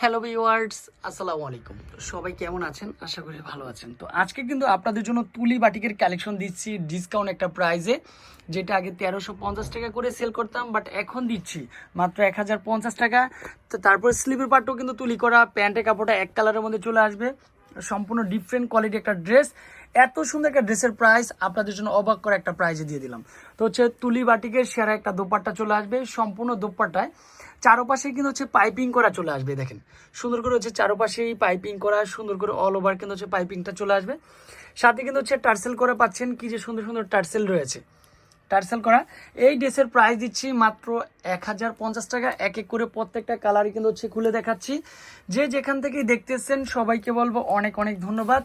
Hello viewers আসসালামু আলাইকুম সবাই কেমন আছেন? আশা করি ভালো আছেন। তো আজকে কিন্তু আপনাদের জন্য তুলি বাটিকের কালেকশন দিচ্ছি ডিসকাউন্ট একটা প্রাইজে যেটা আগে তেরোশো পঞ্চাশ টাকা করে সেল করতাম বাট এখন দিচ্ছি মাত্র এক হাজার পঞ্চাশ টাকা। তো তারপর স্লিপের পাটও কিন্তু তুলি করা, প্যান্টের কাপড়টা এক কালারের মধ্যে চলে আসবে। সম্পূর্ণ ডিফারেন্ট কোয়ালিটি একটা ড্রেস এত সুন্দর একটা ড্রেসের প্রাইস আপনাদের জন্য অবাক করা একটা প্রাইজে দিয়ে দিলাম। তো হচ্ছে তুলি বাটিকের সেরা একটা দোপাট্টা চলে আসবে সম্পূর্ণ দোপাট্টায়। চারোপাশে কিন্তু হচ্ছে পাইপিং করা চলে আসবে, দেখেন। সুন্দর করে হচ্ছে চারোপাশেই পাইপিং করা, সুন্দর করে অল ওভার কিন্তু হচ্ছে পাইপিংটা চলে আসবে। সাথে কিন্তু হচ্ছে টার্সেল করে পাচ্ছেন, কি যে সুন্দর সুন্দর টার্সেল রয়েছে। টার্সেল করা। এই ড্রেসের প্রাইস দিচ্ছি মাত্র এক হাজার পঞ্চাশ টাকা। এক এক করে প্রত্যেকটা কালারই কিন্তু হচ্ছে খুলে দেখাচ্ছি। যে যেখান থেকেই দেখতেছেন, সবাইকে বলব অনেক অনেক ধন্যবাদ।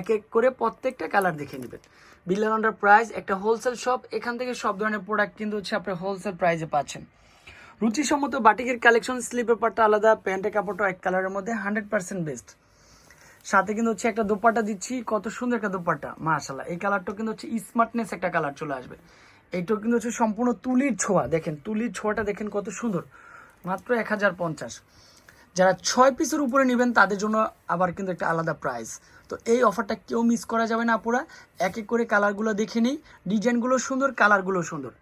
এক এক করে প্রত্যেকটা কালার দেখে নেবেন। বিল্লাল আন্ডার প্রাইস একটা হোলসেল শপ এখান থেকে সব ধরনের প্রোডাক্ট কিন্তু হচ্ছে আপনার হোলসেল প্রাইসে পাচ্ছেন। রুচিসম্মত বাটিকের কালেকশন স্লিপের পাটটা আলাদা, প্যান্টের কাপড়টা এক কালারের মধ্যে হান্ড্রেড পার্সেন্ট বেস্ট সাথে কিন্তু হচ্ছে একটা দোপাট্টা দিচ্ছি, কত সুন্দর একটা দোপাট্টা মাশাল্লাহ এই কালারটা কিন্তু হচ্ছে স্মার্টনেস একটা কালার চলে আসবে। এইটাও কিন্তু হচ্ছে সম্পূর্ণ তুলির ছোঁয়া, দেখেন, তুলির ছোঁয়াটা দেখেন কত সুন্দর। মাত্র এক হাজার পঞ্চাশ। যারা ছয় পিসের উপরে নেবেন, তাদের জন্য আবার কিন্তু একটা আলাদা প্রাইস তো এই অফারটা কেউ মিস করা যাবে না আপুরা। এক এক করে কালারগুলো দেখে নিই। ডিজাইনগুলো সুন্দর, কালারগুলো সুন্দর।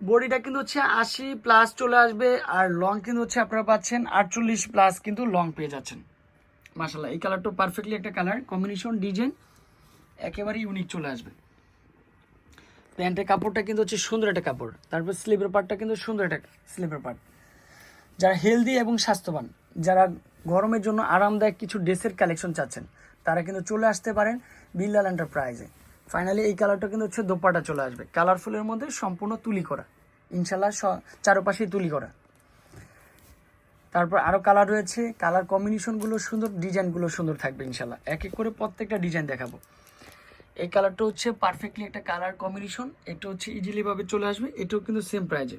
বডিটা কিন্তু হচ্ছে আশি প্লাস চলে আসবে, আর লং কিন্তু হচ্ছে আপনারা পাচ্ছেন আটচল্লিশ প্লাস কিন্তু লং পেয়ে যাচ্ছেন। মাসাল্লাহ এই কালারটা পারফেক্টলি একটা কালার কম্বিনেশন ডিজাইন একেবারে ইউনিক চলে আসবে। প্যান্টের কাপড়টা কিন্তু হচ্ছে সুন্দর একটা কাপড়, তারপর স্লিপের পার্টটা কিন্তু সুন্দর একটা স্লিপের পার্ট যারা হেলদি এবং স্বাস্থ্যবান, যারা গরমের জন্য আরামদায়ক কিছু ড্রেসের কালেকশন চাচ্ছেন, তারা কিন্তু চলে আসতে পারেন বিল্লাল এন্টারপ্রাইজে ফাইনালি এই কালারটা কিন্তু হচ্ছে দোপাটা চলে আসবে কালারফুলের মধ্যে সম্পূর্ণ তুলি করা ইনশাল্লাহ চারপাশেই তুলি করা। তারপর আরও কালার রয়েছে। কালার কম্বিনেশনগুলো সুন্দর ডিজাইনগুলো সুন্দর থাকবে ইনশাল্লাহ। এক এক করে প্রত্যেকটা ডিজাইন দেখাবো। এই কালারটা হচ্ছে পারফেক্টলি একটা কালার কম্বিনেশন এটা হচ্ছে ইজিলি ভাবে চলে আসবে। এটাও কিন্তু সেম প্রাইজে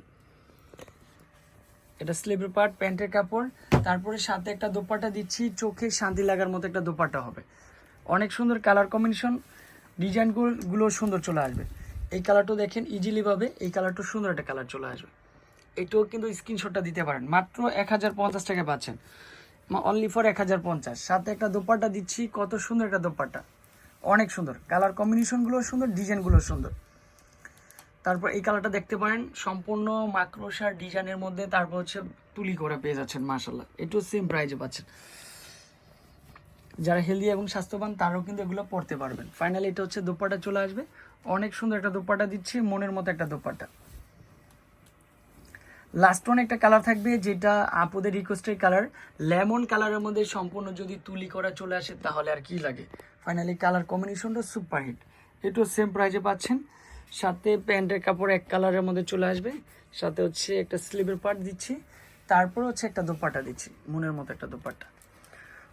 এটা স্লিপের পার্ট প্যান্টের কাপড়। তারপরে সাথে একটা দোপাট্টা দিচ্ছি। চোখে শান্তি লাগার মতো একটা দোপাটা হবে। অনেক সুন্দর কালার কম্বিনেশন ডিজাইনগুলো সুন্দর চলে আসবে। এই কালারটাও দেখেন ইজিলি ভাবে। এই কালারটা সুন্দর একটা কালার চলে আসবে। এটাও কিন্তু স্ক্রিনশটটা দিতে পারেন। মাত্র এক হাজার পঞ্চাশ টাকা পাচ্ছেন। অনলি ফর এক হাজার পঞ্চাশ। সাথে একটা দোপাট্টা দিচ্ছি। কত সুন্দর একটা দোপাট্টা। অনেক সুন্দর। কালার কম্বিনেশনগুলো সুন্দর ডিজাইনগুলো সুন্দর। তারপর এই কালারটা দেখতে পারেন। সম্পূর্ণ মাক্রোসার ডিজাইনের মধ্যে তারপর হচ্ছে তুলি করে পেয়ে যাচ্ছেন মাসাল্লাহ এটাও সেম প্রাইজে পাচ্ছেন। যারা হেলদি এবং স্বাস্থ্যবান, তারাও কিন্তু এগুলো পড়তে পারবেন। ফাইনালি এটা হচ্ছে দোপাটা চলে আসবে। অনেক সুন্দর একটা দোপাটা দিচ্ছি। মনের মতো একটা দোপাটা লাস্ট ওয়ান একটা কালার থাকবে, যেটা আপুদের রিকোয়েস্টের কালার লেমন কালারের মধ্যে সম্পূর্ণ যদি তুলি করা চলে আসে, তাহলে আর কি লাগে? ফাইনালি কালার কম্বিনেশনটা সুপার হিট এটাও সেম প্রাইজে পাচ্ছেন। সাথে প্যান্টের কাপড় এক কালারের মধ্যে চলে আসবে। সাথে হচ্ছে একটা স্লিভের পার্ট দিচ্ছি। তারপর হচ্ছে একটা দোপাট্টা দিচ্ছি। মনের মতো একটা দোপাট্টা।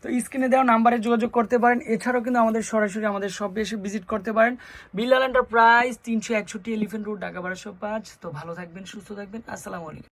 তো স্ক্রিনে দেওয়া নাম্বারে যোগাযোগ করতে পারেন। এছাড়াও কিন্তু আমাদের সরাসরি আমাদের শপে এসে ভিজিট করতে পারেন। বিল্লাল এন্টারপ্রাইজ তিনশো একষট্টি এলিফেন্ট রোড ঢাকা বারোশো পাঁচ। তো ভালো থাকবেন, সুস্থ থাকবেন। আসসালামু আলাইকুম।